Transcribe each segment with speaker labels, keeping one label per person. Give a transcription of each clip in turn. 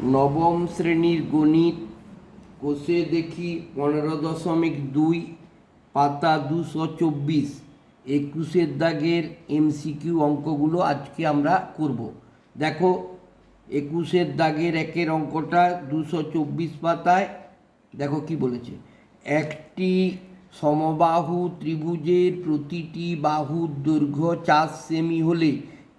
Speaker 1: নবম শ্রেণির গণিত কোষে দেখি পনেরো দশমিক দুই, পাতা দুশো চব্বিশ। একুশের দাগের এমসিকিউ অঙ্কগুলো আজকে আমরা করব। দেখো, একুশের দাগের একের অঙ্কটা দুশো চব্বিশ পাতায়, দেখো কি বলেছে। একটি সমবাহু ত্রিভুজের প্রতিটি বাহুর দৈর্ঘ্য চার সেমি হলে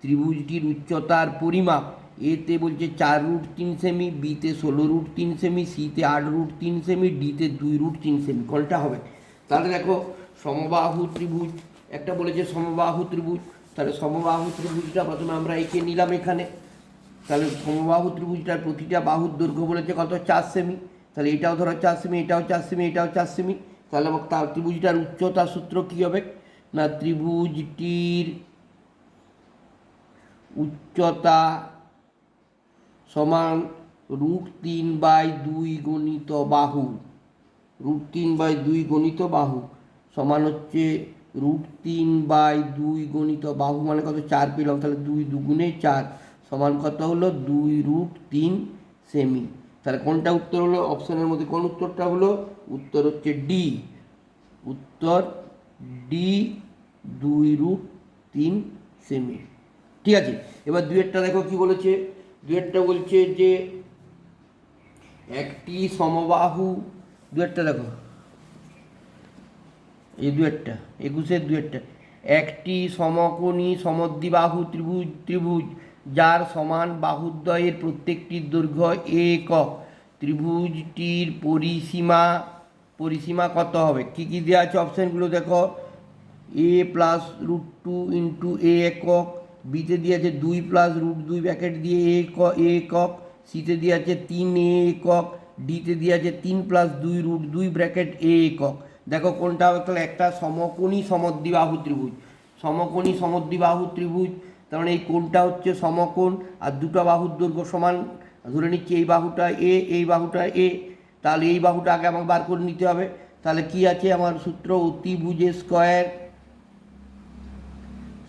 Speaker 1: ত্রিভুজটির উচ্চতার পরিমাপ এতে বলছে চার রুট তিন সেমি বিতে ষোলো রুট তিন সেমি সিতে আট রুট তিন সেমি ডিতে দুই রুট তিন সেমি কোনটা হবে? তাহলে দেখো, সমবাহু ত্রিভুজ, একটা বলেছে সমবাহু ত্রিভুজ, তাহলে সমবাহু ত্রিভুজটা প্রথমে আমরা এঁকে নিলাম এখানে। তাহলে সমবাহু ত্রিভুজটার প্রতিটা বাহুর দৈর্ঘ্য বলেছে কত? চার সেমি তাহলে এটাও ধরো চার সেমি এটাও চার সেমি এটাও চার সেমি তাহলে তার ত্রিভুজটার উচ্চতা সূত্র কী হবে? না, ত্রিভুজটির উচ্চতা সমান রুট তিন বাই দুই গণিত বাহু। রুট তিন বাই দুই গণিত বাহু সমান হচ্ছে রুট তিন বাই দুই গণিত বাহু মানে কত? চার পেলাম তাহলে দুই দুগুণে চার সমান কত হলো? দুই রুট তিন সেমি। তাহলে কোনটা উত্তর হলো? অপশানের মধ্যে কোন উত্তরটা হলো? উত্তর হচ্ছে ডি উত্তর ডি দুই রুট তিন সেমি। ঠিক আছে? এবার দুয়েরটা দেখো কি বলেছে? দুয়েরটা বলছে যে একটি সমবাহু, দু দুয়েরটা দেখো। এই দুয়েরটা একুশের দুয়েরটা একটি। সমকোণী সমদ্বিবাহু ত্রিভুজ ত্রিভুজ, যার সমান বাহুদ্বয়ের প্রত্যেকটির দৈর্ঘ্য একক ত্রিভুজটির পরিসীমা পরিসীমা কত হবে? কী কী দেওয়া আছে অপশানগুলো দেখো? A plus root two into a একক বিতে দিয়ে আছে দুই প্লাস রুট দুই ব্যাকেট দিয়ে এ একক এ একক সিতে দিয়ে আছে তিন এ একক ডিতে দিয়ে আছে তিন প্লাস দুই রুট দুই ব্র্যাকেট এ একক দেখো কোনটা তাহলে একটা সমকোণী সমদ্বিবাহু ত্রিভুজ। সমকোণী সমদ্বিবাহু ত্রিভুজ, তার মানে এই কোণটা হচ্ছে সমকোণ, আর দুটো বাহুর দৈর্ঘ্য সমান। ধরে নিচ্ছি এই বাহুটা এ, এই বাহুটা এ, তাহলে এই বাহুটা আগে আমাকে বার করে নিতে হবে। তাহলে কি আছে আমার সূত্র? অতিভুজে স্কোয়ার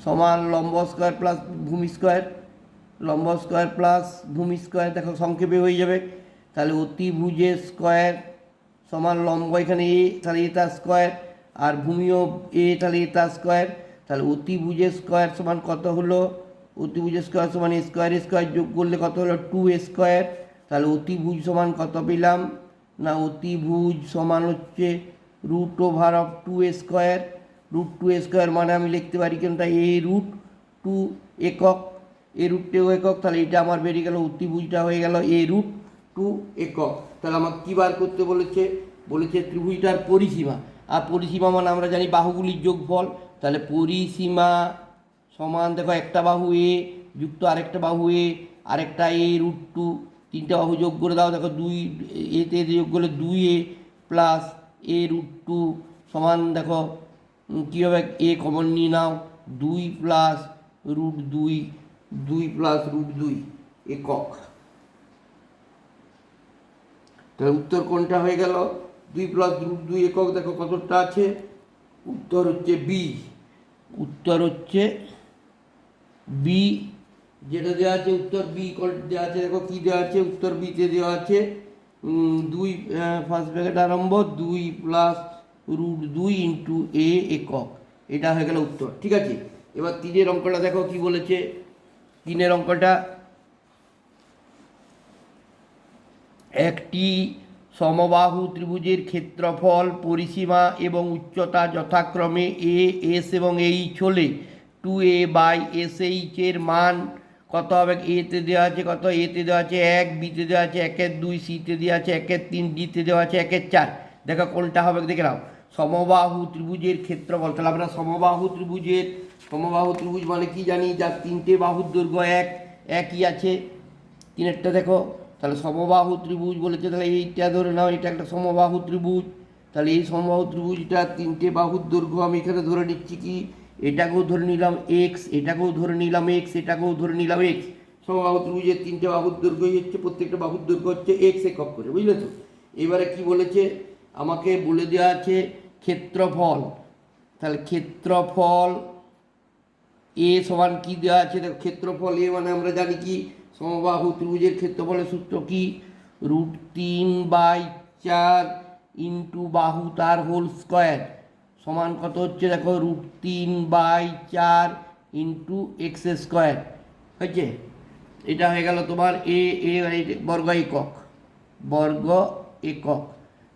Speaker 1: সমান লম্ব স্কোয়ার প্লাস ভূমি স্কোয়ার লম্ব স্কোয়ার প্লাস ভূমি স্কোয়ার দেখো সংক্ষেপে হয়ে যাবে। তাহলে অতিভুজে স্কোয়ার সমান লম্ব এখানে এ, তাহলে এ তার স্কোয়ার আর ভূমিও এ, তাহলে এ স্কোয়ার তাহলে অতিভুজে স্কোয়ার সমান কত হলো? অতিভুজ স্কোয়ার সমান স্কোয়ার স্কোয়ার যোগ করলে কত হলো? টু স্কোয়ার তাহলে অতিভুজ সমান কত পেলাম? না, অতিভুজ সমান হচ্ছে root over of two square root two square মানে আমি লিখতে পারি কোনটা এ রুট টু একক এ রুটটেও একক, তাহলে এটা আমার বেরিয়ে গেল, অতিভুজটা হয়ে গেল এ রুট টু একক। তাহলে আমাকে কী বার করতে বলেছে? বলেছে ত্রিভুজটার পরিসীমা। আর পরিসীমা মানে আমরা জানি বাহুগুলির যোগফল। তাহলে পরিসীমা সমান দেখো একটা বাহু এ যুক্ত আরেকটা বাহু এ আরেকটা এ রুট টু তিনটা বাহু যোগ করে দাও, দেখো দুই, এতে যোগ করলে দুই a plus a root two সমান দেখো কী হবে? এ কমন নিয়ে নাও। দুই প্লাস রুট দুই দুই প্লাস রুট দুই একক। তাহলে উত্তর কোনটা হয়ে গেল? দুই প্লাস রুট দুই একক, দেখো কতটা আছে? উত্তর হচ্ছে বি উত্তর হচ্ছে বি যেটা দেওয়া আছে, উত্তর বি দেওয়া আছে, দেখো কী দেওয়া আছে? উত্তর বিতে দেওয়া আছে দুই ফার্স্ট ব্র্যাকেট আরম্ভ দুই প্লাস রুট দুই ইন্টু এ একক। এটা হয়ে গেল উত্তর, ঠিক আছে? এবার তিনের অঙ্কটা দেখো কি বলেছে। তিনের অঙ্কটা একটি সমবাহু ত্রিভুজের ক্ষেত্রফল, পরিসীমা এবং উচ্চতা যথাক্রমে এ এস এবং এইচ হলে টু এ বাই এস এইচের মান কত হবে? এতে দেওয়া আছে কত? এতে দেওয়া আছে এক বিতে দেওয়া আছে একের দুই সিতে দেওয়া আছে একের তিন ডিতে দেওয়া আছে একের চার। দেখো কোনটা হবে? দেখে নাও। সমবাহু ত্রিভুজের ক্ষেত্রফল, তাহলে আমরা সমবাহু ত্রিভুজের, সমবাহু ত্রিভুজ মানে কি জানি? যার তিনটে বাহুর দৈর্ঘ্য এক, একই আছে। তিনেরটা দেখো, তাহলে সমবাহু ত্রিভুজ বলেছে, তাহলে এইটা ধরে নাও, এটা একটা সমবাহু ত্রিভুজ। তাহলে এই সমবাহু ত্রিভুজটা তিনটে বাহুর দৈর্ঘ্য আমি এখানে ধরে নিচ্ছি কি? এটাকেও ধরে নিলাম এক্স এটাকেও ধরে নিলাম এক্স এটাকেও ধরে নিলাম এক্স সমবাহু ত্রিভুজের তিনটে বাহুর দৈর্ঘ্যই হচ্ছে, প্রত্যেকটা বাহুর দৈর্ঘ্য হচ্ছে এক্স একক করে, বুঝলে তো? এবারে কি বলেছে? আমাকে বলে দেওয়া আছে ক্ষেত্রফল। তাহলে ক্ষেত্রফল এ সমান কি দেওয়া আছে? দেখো, ক্ষেত্রফল এ মানে আমরা জানি কি? সমবাহু ত্রিভুজের ক্ষেত্রফলের সূত্র কি? রুট তিন বাই চার ইন্টু বাহু তার হোল স্কোয়ার। সমান কত হচ্ছে? দেখো, রুট তিন বাই চার ইন্টু এক্স স্কোয়ার। হয়েছে? এটা হয়ে গেল তোমার এ এ এ- বর্গ একক। বর্গ একক।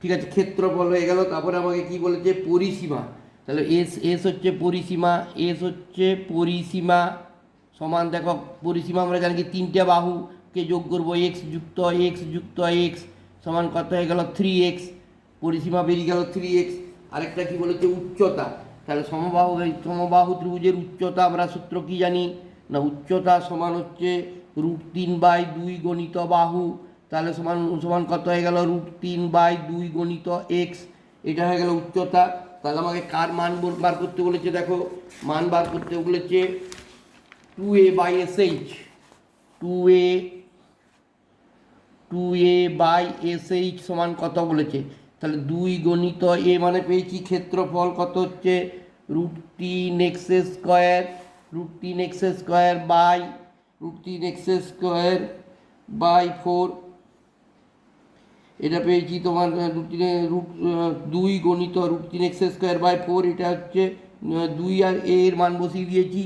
Speaker 1: ঠিক আছে ক্ষেত্রফল হয়ে গেল, তারপরে আমাকে কি বলেছে? পরিসীমা। তাহলে এস এস হচ্ছে পরিসীমা এস হচ্ছে পরিসীমা সমান, দেখো, পরিসীমা আমরা জানি কি, তিনটে বাহুকে যোগ করব এক্স যুক্ত এক্স যুক্ত এক্স সমান কত হয়ে গেল? থ্রি এক্স পরিসীমা বেরিয়ে গেল থ্রি এক্স আরেকটা কি বলেছে? উচ্চতা। তাহলে সমবাহু সমবাহু ত্রিভুজের উচ্চতা, আমরা সূত্র কি জানি? না, উচ্চতা সমান হচ্ছে রুট তিন বাই দুই গণিত বাহু তাহলে সমান সমান কত হয়ে গেল? রুট তিন বাই দুই গণিত এক্স এটা হয়ে গেল উচ্চতা। তাহলে আমাকে কার মান বার করতে বলেছে? দেখো, মান বার করতে বলেছে two a by s h two a two a by s h সমান কত বলেছে? তাহলে দুই গণিত এ মানে পেয়েছি ক্ষেত্রফল কত হচ্ছে? রুট তিন এক্স স্কোয়ার, রুট তিন এক্স স্কোয়ার বাই, রুট তিন এক্স স্কোয়ার বাই ফোর এটা পেয়েছি তোমার রুট তিনে রুট দুই গণিত রুট তিন এক্স স্কোয়ার বাই ফোর, এটা হচ্ছে দুই আর এ এর মান বসিয়ে দিয়েছি,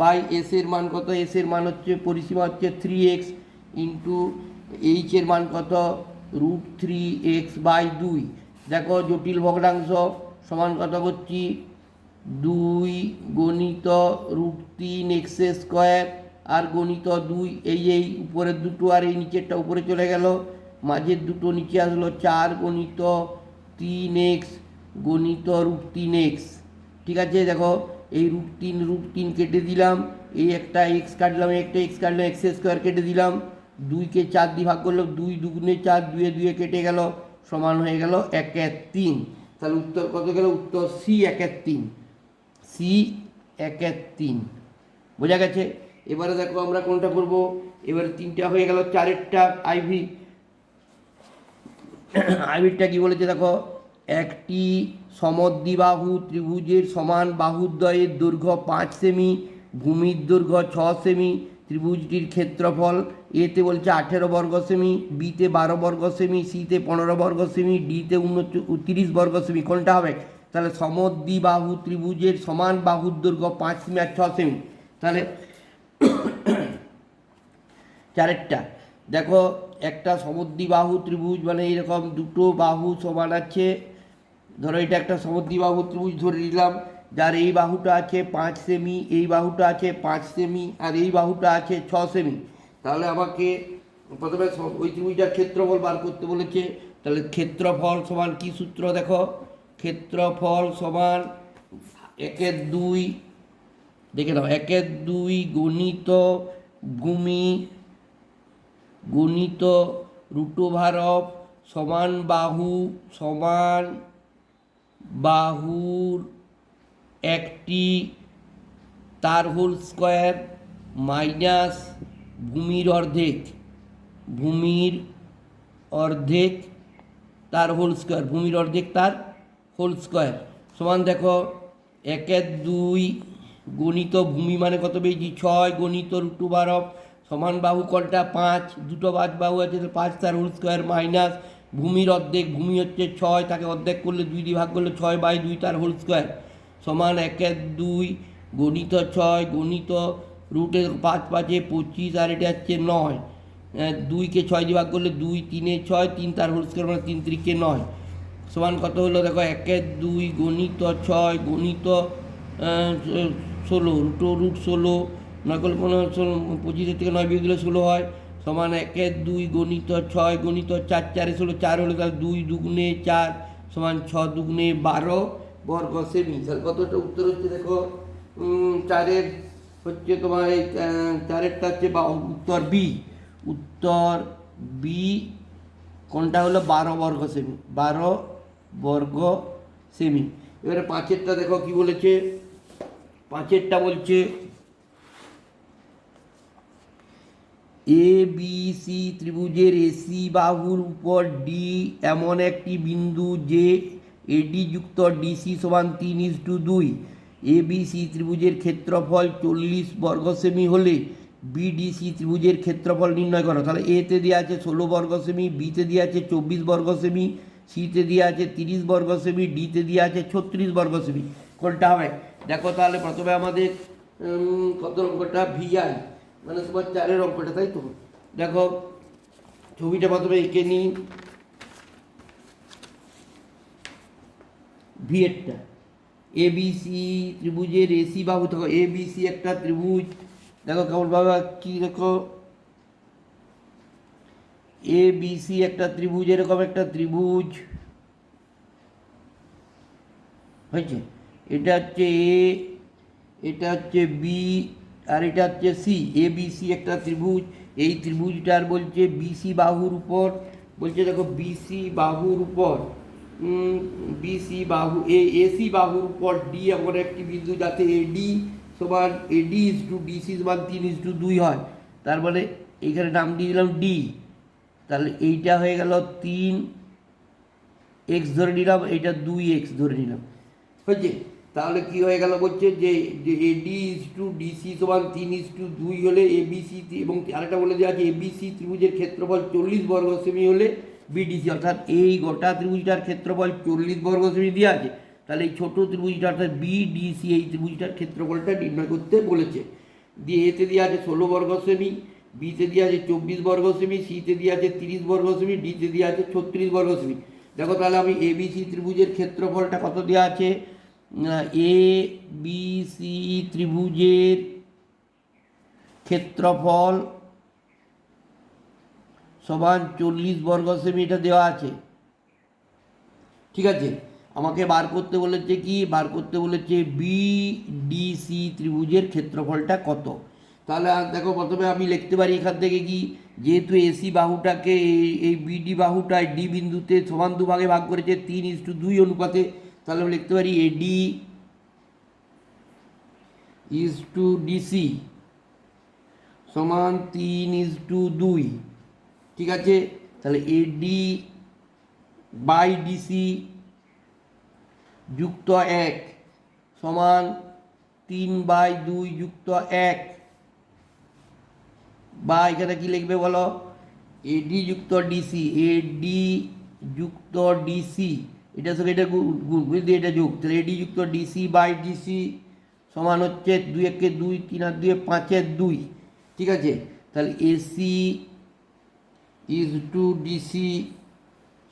Speaker 1: বাই এস এর মান কত, এস এর মান হচ্ছে, পরিসীমা হচ্ছে থ্রি এক্স ইন্টু এইচ এর মান কত রুট থ্রি এক্স বাই দুই। দেখো জটিল ভগ্নাংশ, সমান কত করছি, দুই গণিত রুট তিন এক্স স্কোয়ার, আর গণিত দুই, এই এই, উপরের দুটো আর এই নিচেরটা উপরে চলে গেল। মাঝের দুটো নিচে আসলো, চার গণিত তিন এক্স গণিত রুট তিন এক্স ঠিক আছে, দেখো, এই রুট তিন রুট তিন কেটে দিলাম, এই একটা এক্স কাটলাম একটা এক্স কাটলাম এক্স স্কোয়ার কেটে দিলাম। দুইকে চার দিয়ে ভাগ করল, দুই দুগুণে চার, দুয়ে দুয়ে কেটে গেল, সমান হয়ে গেল এক এক তিন। তাহলে উত্তর কত গেল? উত্তর সি এক এক তিন। সি এক এক তিন। বোঝা গেছে? এবারে দেখো আমরা কোনটা করব? এবারে তিনটা হয়ে গেল চারেরটা আইভি। আইভিরটা কি বলেছে দেখো? একটি সমদ্বিবাহু ত্রিভুজের সমান বাহুদ্বয়ের দৈর্ঘ্য পাঁচ সেমি, ভূমির দৈর্ঘ্য ছ সেমি, ত্রিভুজটির ক্ষেত্রফল এতে বলছে আঠেরো বর্গ সেমি বিতে বারো বর্গ সেমি সিতে পনেরো বর্গ সেমি ডিতে উনত্রিশ বর্গ সেমি। কোনটা হবে? তাহলে সমদ্বিবাহু ত্রিভুজের সমান বাহুর দৈর্ঘ্য পাঁচ সেমি আর ছ সেমি। তাহলে চারেরটা। দেখো একটা সমদ্বিবাহু ত্রিভুজ মানে এরকম দুটো বাহু সমান আছে। ধরো এটা একটা সমদ্বিবাহু ত্রিভুজ ধরে নিলাম, যার এই বাহুটা আছে পাঁচ সেমি, এই বাহুটা আছে পাঁচ সেমি, আর এই বাহুটা আছে ছ সেমি। তাহলে আমাকে প্রথমে ওই ত্রিভুজটার ক্ষেত্রফল বার করতে বলেছে। তাহলে ক্ষেত্রফল সমান কি সূত্র দেখো? ক্ষেত্রফল সমান একের দুই, দেখে নাও, একের দুই গণিত ভূমি গণিত রুটোভারব সমান বাহু সমান বাহুর একটি তার হোল স্কোয়ার মাইনাস ভূমির অর্ধেক ভূমির অর্ধেক তার হোল স্কোয়ার, ভূমির অর্ধেক তার হোল স্কোয়ার। সমান দেখো, একের দুই গণিত ভূমি মানে কত পেয়েছি? ছয় গণিত রুটু সমান বাহু কলটা পাঁচ, দুটো বাজ বাহু আছে, তো পাঁচ তার হোল স্কোয়ার মাইনাস ভূমির অর্ধেক, ভূমি হচ্ছে ছয়, তাকে অর্ধেক করলে দুই দিয়ে ভাগ করলে ছয় বাই দুই তার হোল স্কোয়ার। সমান একের দুই, গণিত ছয়, গণিত রুটের পাঁচ পাঁচে পঁচিশ, আর এটা হচ্ছে নয়। দুইকে ছয় দিয়ে ভাগ করলে দুই, তিনে ছয়, তিন তার হোল স্কোয়ার মানে তিন তিরিকে নয়। সমান কত হলো? দেখো একের দুই, গণিত ছয়, গণিত ষোলো রুটো রুট ষোলো ষোলো পঁচিশের থেকে নয় বিয়ে দিলে ষোলো হয় সমান একের দুই গণিত ছয় গণিত চার চারে ষোলো চার হলো তাহলে দুই দুগুণে চার সমান ছ দুগুণে বারো বর্গ সেমি তাহলে কতটা উত্তর হচ্ছে দেখো চারের হচ্ছে তোমার এই চারেরটা হচ্ছে বা উত্তর বি উত্তর বি কোনটা হলো বারো বর্গ সেমি বারো বর্গ সেমি এবারে পাঁচেরটা দেখো কি বলেছে পাঁচেরটা বলছে এ বি সি ত্রিভুজের এসি বাহুর উপর ডি এমন একটি বিন্দু যে এডি যুক্ত ডিসি সমান তিন ইস টু দুই। এ বি সি ত্রিভুজের ক্ষেত্রফল চল্লিশ বর্গ সেমি হলে বিডিসি ত্রিভুজের ক্ষেত্রফল নির্ণয় করো। তাহলে এতে দেওয়া আছে ষোলো বর্গ সেমি বিতে দেওয়া আছে চব্বিশ বর্গ সেমি সিতে দেওয়া আছে তিরিশ বর্গ সেমি ডিতে দেওয়া আছে ছত্রিশ বর্গ সেমি। কোনটা হবে? দেখো তাহলে প্রথমে আমাদের কত অঙ্কটা ভিআই মানে তোমার চারের অঙ্কটা, তাই তো? দেখো, ছবিটা প্রথমে এঁকে নিই। ভিএটটা এ বিসি ত্রিভুজের এসি বাহু, দেখো, এ বিসি একটা ত্রিভুজ। দেখো কেমন বাবা কি দেখো। এ বিসি একটা ত্রিভুজ, এরকম একটা ত্রিভুজ। হয়েছে? এটা হচ্ছে এ, এটা হচ্ছে বি আর এটা হচ্ছে সি এ বিসি একটা ত্রিভুজ। এই ত্রিভুজটার বলছে বিসি বাহুর উপর। বলছে দেখো বিসি বাহুর উপর। বিসি বাহু এ এসি বাহুর উপর। ডি এমন একটি বিন্দু যাতে এ এডি সমান এডি ইজ টু ডিসি সমান তিন ইজ টু দুই হয়। তার মানে এইখানে নাম দিয়ে দিলাম ডি তাহলে এইটা হয়ে গেল তিন। এক্স ধরে নিলাম, এইটা দুই এক্স ধরে নিলাম। হয়েছে? তাহলে কি হয়ে গেল বলছে যে যে এডি ইজ টু ডিসি সমান তিন ইজ টু দুই হলে এবিসি এবং আরেকটা বলে দেওয়া আছে এবিসি ত্রিভুজের ক্ষেত্রফল চল্লিশ বর্গ সেমি হলে বিডিসি অর্থাৎ এই গোটা ত্রিভুজটার ক্ষেত্রফল চল্লিশ বর্গ সেমি দেওয়া আছে। তাহলে এই ছোটো ত্রিভুজটা, অর্থাৎ বিডিসি এই ত্রিভুজটার ক্ষেত্রফলটা নির্ণয় করতে বলেছে। দিয়ে এতে দেওয়া আছে ষোলো বর্গ সেমি বিতে দেওয়া আছে চব্বিশ বর্গ সেমি সিতে দেওয়া আছে তিরিশ বর্গ সেমি ডিতে দেওয়া আছে ছত্রিশ বর্গ সেমি। দেখো তাহলে আমি এবিসি ত্রিভুজের ক্ষেত্রফলটা কত দেওয়া আছে? এ বি সি ত্রিভুজের ক্ষেত্রফল সমান চল্লিশ বর্গ সেমি এটা দেওয়া আছে। ঠিক আছে? আমাকে বার করতে বলেছে কি? বার করতে বলেছে বিডিসি ত্রিভুজের ক্ষেত্রফলটা কত? তাহলে দেখো, প্রথমে আমি লিখতে পারি এখান থেকে কি? যেহেতু এসি বাহুটাকে, এই বিডি বাহুটায় ডি বিন্দুতে সমান দুভাগে ভাগ করেছে, তিন ইস টু দুই অনুপাতে তাহলে আমি লিখতে পারি এডি ইজ টু ডিসি সমান তিন ইজ টু দুই। ঠিক আছে? তাহলে এডি বাই ডিসি যুক্ত এক সমান তিন বাই দুই যুক্ত এক। বা এখানে কি লিখবে বলো? এডি যুক্ত ডিসি এডি যুক্ত ডিসি এটার সঙ্গে এটা দিয়ে এটা যোগ। তাহলে এডি যুক্ত ডিসি বাই ডিসি সমান হচ্ছে দুই একে দুই, তিন আর দুই পাঁচের দুই। ঠিক আছে? তাহলে এসি ইজ টু ডিসি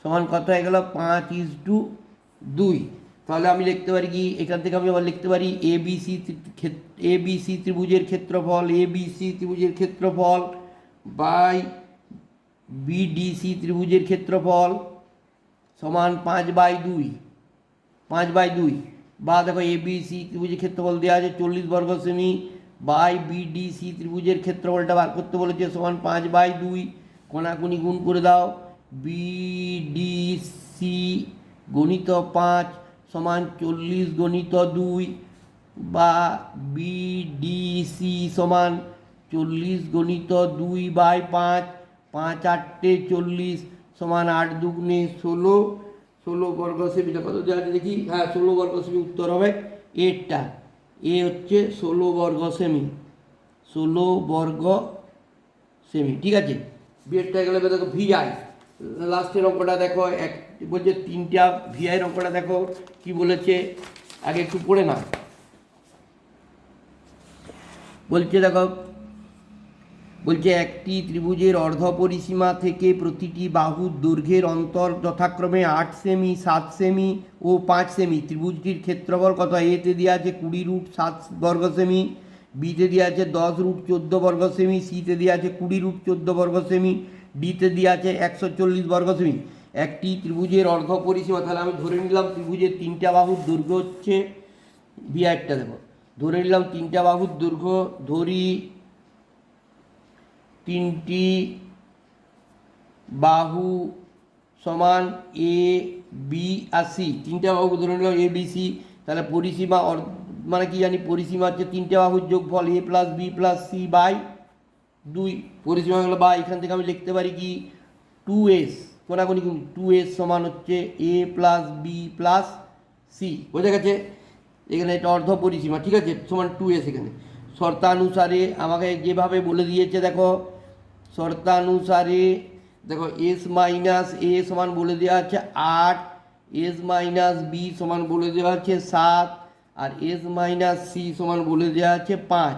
Speaker 1: সমান কত হয়ে গেল? পাঁচ ইজ টু দুই। তাহলে আমি লিখতে পারি কি? এখান থেকে আমি আবার লিখতে পারি এ বি সি এ ত্রিভুজের ক্ষেত্রফল এ ত্রিভুজের ক্ষেত্রফল বাই বিডিসি ত্রিভুজের ক্ষেত্রফল সমান পাঁচ বাই দুই, পাঁচ বাই দুই। বা দেখো এ বি সি ত্রিভুজের ক্ষেত্রফল দেওয়া আছে চল্লিশ বর্গ সেমি বাই বিডিসি ত্রিভুজের ক্ষেত্রফলটা বার করতে বলেছে সমান পাঁচ বাই দুই। কোনাকুনি গুণ করে দাও। বিডিসি গণিত পাঁচ সমান চল্লিশ গণিত দুই বা বিডিসি সমান চল্লিশ গণিত দুই বাই পাঁচ পাঁচ আটটে চল্লিশ। সমান আট দুগুণে ষোলো ষোলো বর্গ সেমিটা কত দেওয়া দেখি? হ্যাঁ ষোলো বর্গ সেমি উত্তর হবে এরটা এ হচ্ছে ষোলো বর্গ সেমি ষোলো বর্গ সেমি ঠিক আছে? বিয়েরটা গেলে দেখো ভিআই লাস্টের অঙ্কটা দেখো, এক বলছে তিনটা ভিআইয়ের অঙ্কটা দেখো, কি বলেছে? আগে একটু পড়ে না বলছে দেখো বলছে, একটি ত্রিভুজের অর্ধ পরিসীমা থেকে প্রতিটি বাহুর দৈর্ঘ্যের অন্তর যথাক্রমে আট সেমি, সাত সেমি ও পাঁচ সেমি। ত্রিভুজটির ক্ষেত্রফল কত? এতে দেওয়া আছে কুড়ি রুট সাত বর্গ সেমি বিতে দেওয়া আছে দশ রুট চোদ্দ বর্গ সেমি সিতে দেওয়া আছে কুড়ি রুট চোদ্দ বর্গ সেমি ডিতে দেওয়া আছে একশো চল্লিশ বর্গ সেমি। একটি ত্রিভুজের অর্ধ পরিসীমা তাহলে আমি ধরে নিলাম ত্রিভুজের তিনটা বাহুর দৈর্ঘ্য হচ্ছে বিআরটা দেখো ধরে নিলাম তিনটা বাহুর দৈর্ঘ্য, ধরি তিনটি বাহু সমান এ বি আর সি তিনটা বাহু ধরে নিলাম এ বি সি তাহলে পরিসীমা মানে কি জানি? পরিসীমা হচ্ছে তিনটে বাহুর যোগফল a plus b plus c by দুই। পরিসীমা হলো বা এখান থেকে আমি লিখতে পারি কি? টু এস কোনাকুনি টু এস সমান হচ্ছে a plus b plus c বোঝা গেছে? এখানে এটা অর্ধ পরিসীমা, ঠিক আছে? সমান টু এস এখানে। শর্তানুসারে আমাকে যেভাবে বলে দিয়েছে, দেখো শর্তানুসারে, দেখো এস মাইনাস এ সমান বলে দেওয়া আছে আট এস মাইনাস বি সমান বলে দেওয়া আছে সাত, আর এস মাইনাস সি সমান বলে দেওয়া আছে পাঁচ।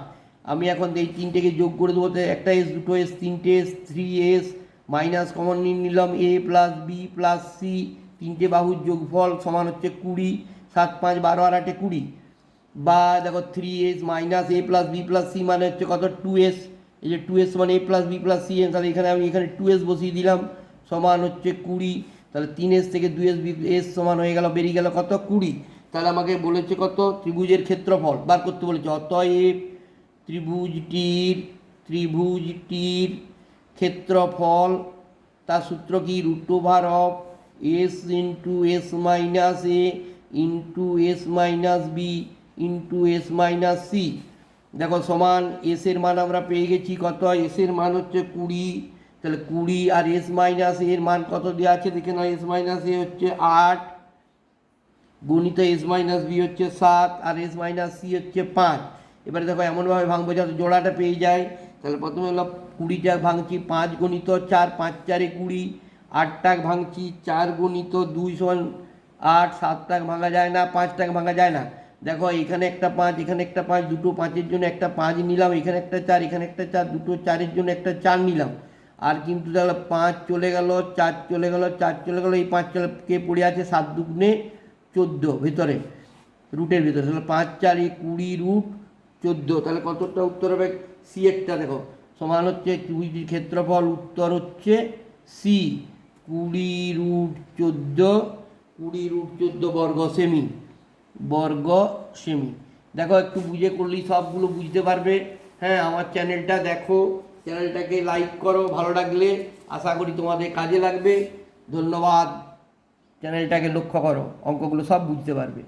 Speaker 1: আমি এখন এই তিনটেকে যোগ করে দেবো একটা এস দুটো এস তিনটে s three s minus common নিলাম a plus b plus c তিনটে বাহুর যোগফল সমান হচ্ছে কুড়ি, সাত পাঁচ বারো আর আটে কুড়ি। বা দেখো three s minus a plus b plus c মানে হচ্ছে কত? টু এস এই যে টু এস মানে a plus b plus c N তাহলে এখানে আমি এখানে টু এস বসিয়ে দিলাম, সমান হচ্ছে কুড়ি, তাহলে তিন এস থেকে দুই এস বি এস সমান হয়ে গেল, বেরিয়ে গেল কত? কুড়ি। তাহলে আমাকে বলেছে কত? ত্রিভুজের ক্ষেত্রফল, বার করতে বলেছে। অতএব ত্রিভুজটির ত্রিভুজটির ক্ষেত্রফল তার সূত্র কি? Root over of s into s minus a into s minus b into s minus c দেখো, সমান এস এর মান আমরা পেয়ে গেছি কত? এস এর মান হচ্ছে কুড়ি। তাহলে কুড়ি আর এস মাইনাস এর মান কত দেওয়া আছে? দেখে নাও এস মাইনাস এ হচ্ছে আট। গণিত এস মাইনাস বি হচ্ছে সাত আর এস মাইনাস সি হচ্ছে পাঁচ। এবারে দেখো, এমনভাবে ভাঙবো যাতে জোড়াটা পেয়ে যায়। তাহলে প্রথমে হলো কুড়িটা ভাঙছি, পাঁচ গণিত চার, পাঁচ চারে কুড়ি। আটটা ভাঙছি, চার গণিত দুই সমান আট সাতটা ভাঙা যায় না পাঁচটা ভাঙা যায় না। দেখো, এখানে একটা পাঁচ, এখানে একটা পাঁচ, দুটো পাঁচের জন্য একটা পাঁচ নিলাম, এখানে একটা চার, এখানে একটা চার, দুটো চারের জন্য একটা চার নিলাম। আর কিন্তু তাহলে পাঁচ চলে গেল, চার চলে গেল, চার চলে গেল, এই পাঁচ চলে, কে পড়ে আছে? সাত দুগুণে চোদ্দ ভেতরে, রুটের ভিতরে। তাহলে পাঁচ, চার কুড়ি রুট চোদ্দ, তাহলে কতটা উত্তর হবে? সি একটা দেখো, সমান হচ্ছে ত্রিভুজটির ক্ষেত্রফল, উত্তর হচ্ছে সি। কুড়ি রুট চোদ্দ, কুড়ি রুট চোদ্দ বর্গ সেমি। বর্গ সেমি। দেখো, একটু বুঝে করলেই সবগুলো বুঝতে পারবে। হ্যাঁ আমার চ্যানেলটা দেখো, চ্যানেলটাকে লাইক করো, ভালো লাগলে আশা করি তোমাদের কাজে লাগবে। ধন্যবাদ। চ্যানেলটাকে লক্ষ্য করো, অঙ্কগুলো সব বুঝতে পারবে।